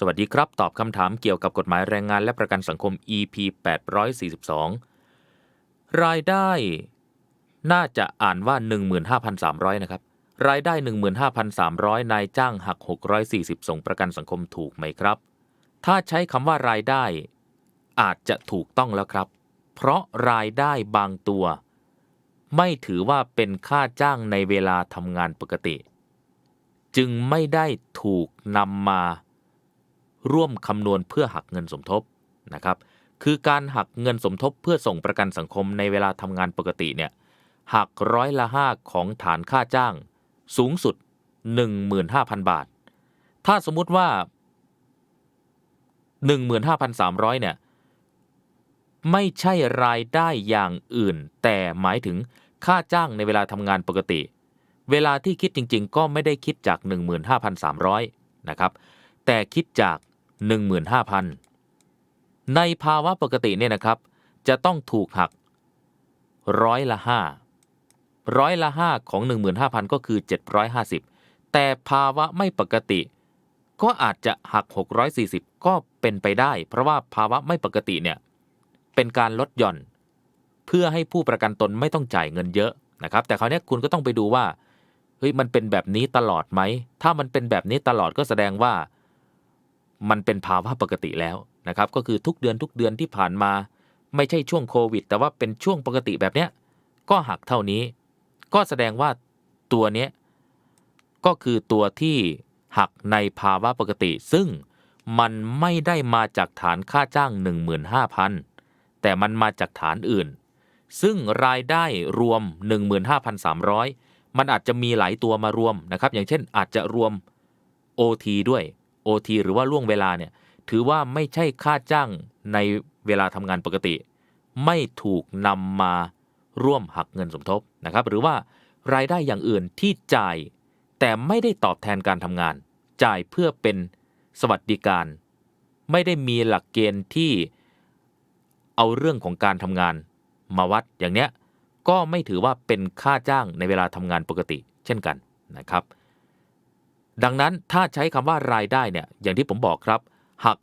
สวัสดีครับ ตอบคำถามเกี่ยวกับกฎหมายแรงงานและประกันสังคม EP 842 รายได้น่าจะอ่านว่า 15,300 นะครับ รายได้ 15,300 นายจ้างหัก 640 ส่งประกันสังคมถูกไหมครับ ถ้าใช้คำว่ารายได้ อาจจะถูกต้องแล้วครับ เพราะรายได้บางตัว ไม่ถือว่าเป็นค่าจ้างในเวลาทำงานปกติ จึงไม่ได้ถูกนำมา ร่วมคำนวณเพื่อหักเงินสมทบนะครับคือการหักเงินสมทบเพื่อส่งประกันสังคมในเวลาทำงานปกติเนี่ยหักร้อยละห้าของฐานค่าจ้าง สูงสุด 15,000 บาท ถ้าสมมุติว่า 15,300เนี่ยไม่ใช่รายได้อย่างอื่น แต่หมายถึงค่าจ้างในเวลาทำงานปกติ เวลาที่คิดจริง ๆ ก็ไม่ได้คิดจาก 15,300นะครับแต่คิดจาก 15,000 ในภาวะปกติเนี่ยนะครับ จะต้องถูกหักร้อยละห้าร้อยละห้าของ 15,000 ก็คือ 750 แต่ภาวะไม่ปกติ ก็อาจจะหัก 640 ก็เป็นไปได้ เพราะว่าภาวะไม่ปกติเนี่ยเป็นการลดหย่อน เพื่อให้ผู้ประกันตนไม่ต้องจ่ายเงินเยอะนะครับ แต่คราวนี้คุณก็ต้องไปดูว่าเฮ้ยมันเป็นแบบนี้ตลอดไหม ถ้ามันเป็นแบบนี้ตลอดก็แสดงว่า มันเป็นภาวะปกติแล้วนะครับก็คือทุกเดือนทุกเดือนที่ผ่านมา ไม่ใช่ช่วงโควิด แต่ว่าเป็นช่วงปกติแบบเนี้ยก็หักเท่านี้ ก็แสดงว่าตัวเนี้ยก็คือตัวที่หักในภาวะปกติ ซึ่งมันไม่ได้มาจากฐานค่าจ้าง 15,000 แต่มันมาจากฐานอื่น ซึ่งรายได้รวม 15,300 มันอาจจะมีหลายตัวมารวมนะครับ อย่างเช่นอาจจะรวม OT ด้วย OT หรือว่าล่วงเวลาเนี่ยถือว่าไม่ใช่ค่าจ้างในเวลาทำงานปกติ ไม่ถูกนำมาร่วมหักเงินสมทบนะครับ หรือว่ารายได้อย่างอื่นที่จ่าย แต่ไม่ได้ตอบแทนการทำงาน จ่ายเพื่อเป็นสวัสดิการ ไม่ได้มีหลักเกณฑ์ที่เอาเรื่องของการทำงานมาวัดอย่างเนี้ยก็ไม่ถือว่าเป็นค่าจ้างในเวลาทำงานปกติ เช่นกันนะครับ ดังนั้นถ้าใช้คำว่ารายได้เนี่ยอย่างที่ผมบอกครับหัก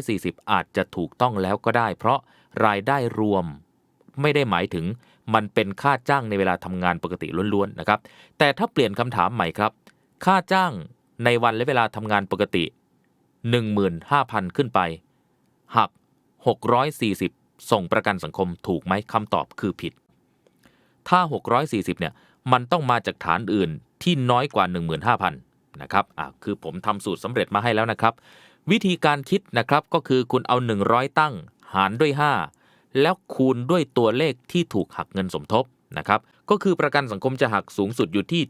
640 อาจจะถูกต้องแล้วก็ได้ เพราะรายได้รวมไม่ได้หมายถึงมันเป็นค่าจ้างในเวลาทำงานปกติล้วนๆนะครับ แต่ถ้าเปลี่ยนคำถามใหม่ครับ ค่าจ้างในวันและเวลาทำงานปกติ 15,000 ขึ้นไป หัก 640 ส่งประกันสังคมถูกไหมคำตอบคือผิด ถ้า 640เนี่ยมันต้องมาจากฐานอื่นที่น้อยกว่า 15,000 นะครับอะคือผมทำสูตรสำเร็จมาให้แล้วนะครับ วิธีการคิดนะครับก็คือคุณเอา 100 ตั้ง หารด้วย 5 แล้วคูณด้วยตัวเลขที่ถูกหักเงินสมทบนะครับก็คือประกันสังคมจะหักสูงสุดอยู่ที่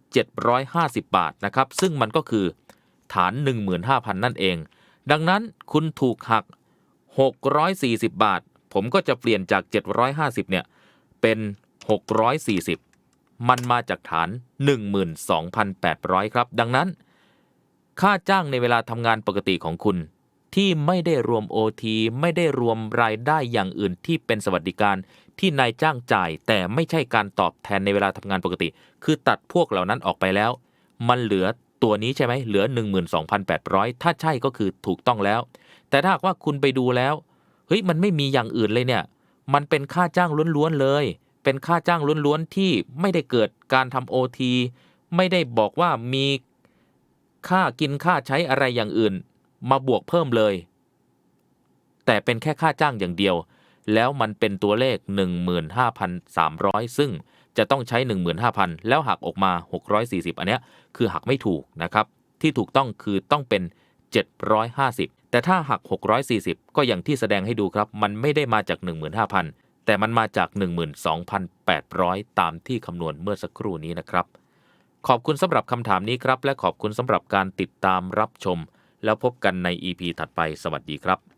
750 บาทนะครับซึ่งมันก็คือฐาน 15,000 นั่นเอง ดังนั้นคุณถูกหัก 640 บาท ผมก็จะเปลี่ยนจาก 750 เนี่ย เป็น 640 มันมาจากฐาน 12,800 ครับ ดังนั้น ค่าจ้างในเวลาทำงานปกติของคุณ ที่ไม่ได้รวม OT ไม่ได้รวมรายได้อย่างอื่นที่เป็นสวัสดิการที่นายจ้างจ่าย แต่ไม่ใช่การตอบแทนในเวลาทำงานปกติ คือตัดพวกเหล่านั้นออกไปแล้ว มันเหลือตัวนี้ใช่ไหมเหลือ 12,800 ถ้าใช่ก็คือถูกต้องแล้ว แต่ถ้าหากว่าคุณไปดูแล้วเฮ้ยมันไม่มีอย่างอื่นเลยเนี่ย มันเป็นค่าจ้างล้วนๆเลย เป็นค่าจ้างล้วนๆที่ไม่ได้เกิดการทำโอทีไม่ได้บอกว่ามี ค่ากินค่าใช้อะไรอย่างอื่น มาบวกเพิ่มเลย แต่เป็นแค่ค่าจ้างอย่างเดียว แล้วมันเป็นตัวเลข 15,300 ซึ่งจะต้องใช้ 15,000 แล้วหักออกมา 640 อันเนี้ยคือหักไม่ถูกนะครับ ที่ถูกต้องคือต้องเป็น 750 แต่ถ้าหัก 640 ก็อย่างที่แสดงให้ดูครับ มันไม่ได้มาจาก 15,000 แต่มันมาจาก 12,800 ตามที่คำนวณเมื่อสักครู่นี้นะครับ ขอบคุณสำหรับคำถามนี้ครับ และขอบคุณสำหรับการติดตามรับชม แล้วพบกันใน EP ถัดไป สวัสดีครับ